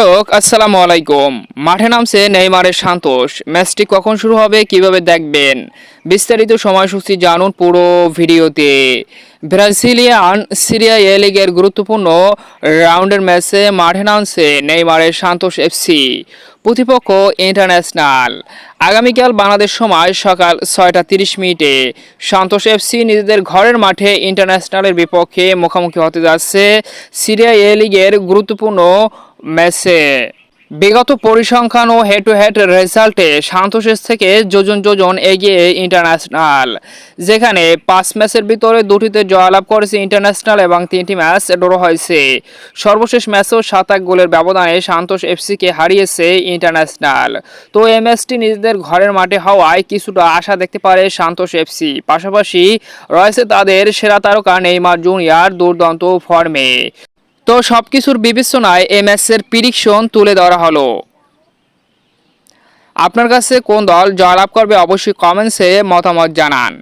দর্শক, আসসালামু আলাইকুম। মাঠে নামছে নেইমারের সান্তোষ। ম্যাচটি কখন শুরু হবে, কীভাবে দেখবেন? বিস্তারিত সময়সূচি জানুন পুরো ভিডিওতে। ব্রাজিলিয়ান সিরিয়া এ লিগের গুরুত্বপূর্ণ রাউন্ডের ম্যাচে মাঠে নামছে নেইমারের সান্তোষ এফসি প্রতিপক্ষ ইন্টারন্যাশনাল। আগামীকাল বাংলাদেশ সময় সকাল ছয়টা তিরিশ মিনিটে। সান্তোষ এফসি নিজেদের ঘরের মাঠে ইন্টারন্যাশনালের বিপক্ষে মুখোমুখি হতে যাচ্ছে। সিরিয়া এ লিগের গুরুত্বপূর্ণ ম্যাচে বিগত পরিসংখ্যান ও হেড টু হেড রেজাল্টে সান্তোষের থেকে যোজন যোজন এগিয়ে ইন্টারন্যাশনাল যেখানে পাঁচ ম্যাচের ভিতরে দুটিতে জয়লাভ করেছে ইন্টারন্যাশনাল এবং তিনটি ম্যাচ ড্র হয়েছে। সর্বশেষ ম্যাচেও সাত এক গোলের ব্যবধানে সান্তোষ এফসিকে হারিয়েছে ইন্টারন্যাশনাল তো এই ম্যাচটি নিজেদের ঘরের মাঠে হওয়ায় কিছুটা আশা দেখতে পারে সান্তোষ এফসি। পাশাপাশি রয়েছে তাদের সেরা তারকা নেইমার জুনিয়র দুর্দান্ত ফর্মে। তো সব কিছুর বিবেচনায় এই ম্যাচের প্রিডিকশন তুলে ধরা হলো। আপনার কাছে কোন দল জয়লাভ করবে অবশ্যই কমেন্টসে মতামত জানান।